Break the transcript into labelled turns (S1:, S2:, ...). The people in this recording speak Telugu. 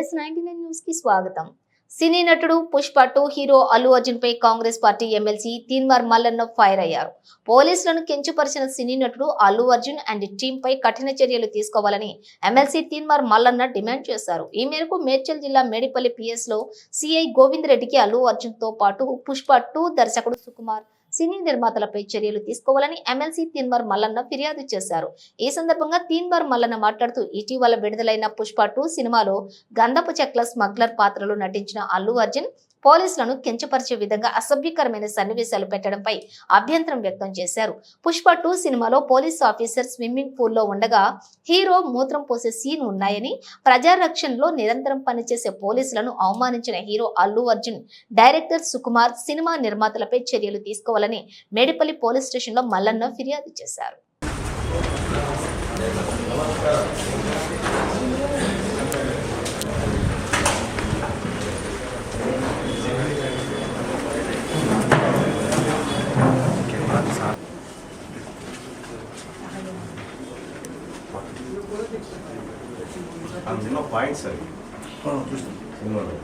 S1: నైన్టీ నన్ను కి స్వాగతం. సినీ నటుడు పుష్ప టూ హీరో అల్లు అర్జున్ పై Congress party MLC Teenmar Mallanna fire అయ్యారు. పోలీసులను కించపరిచిన సినీ నటుడు అల్లు అర్జున్ అండ్ టీమ్ పై కఠిన చర్యలు తీసుకోవాలని ఎమ్మెల్సీ తీన్మార్ మల్లన్న డిమాండ్ చేశారు. ఈ మేరకు మేడ్చల్ జిల్లా మేడిపల్లి పిఎస్లో సిఐ గోవింద్ రెడ్డికి అల్లు అర్జున్తో పాటు పుష్ప టూ దర్శకుడు సుకుమార్ సినీ నిర్మాతలపై చర్యలు తీసుకోవాలని ఎమ్మెల్సీ తీన్మార్ మల్లన్న ఫిర్యాదు చేశారు. ఈ సందర్భంగా తీన్మార్ మల్లన్న మాట్లాడుతూ ఇటీవల విడుదలైన పుష్ప టూ సినిమాలో గంధపు చెక్ల స్మగ్లర్ పాత్రలో నటించిన అల్లు అర్జున్ పోలీసులను కించపరిచే విధంగా అసభ్యకరమైన సన్నివేశాలు పెట్టడంపై అభ్యంతరం వ్యక్తం చేశారు. పుష్ప టూ సినిమాలో పోలీస్ ఆఫీసర్ స్విమ్మింగ్ పూల్లో ఉండగా హీరో మూత్రం పోసే సీన్ ఉన్నాయని ప్రజారక్షణలో నిరంతరం పనిచేసే పోలీసులను అవమానించిన hero Allu Arjun director Sukumar cinema నిర్మాతలపై చర్యలు తీసుకోవాలని మేడిపల్లి పోలీస్ స్టేషన్లో మల్లన్న ఫిర్యాదు చేశారు.
S2: అందులో పాయింట్స్ అవి సినిమాలో.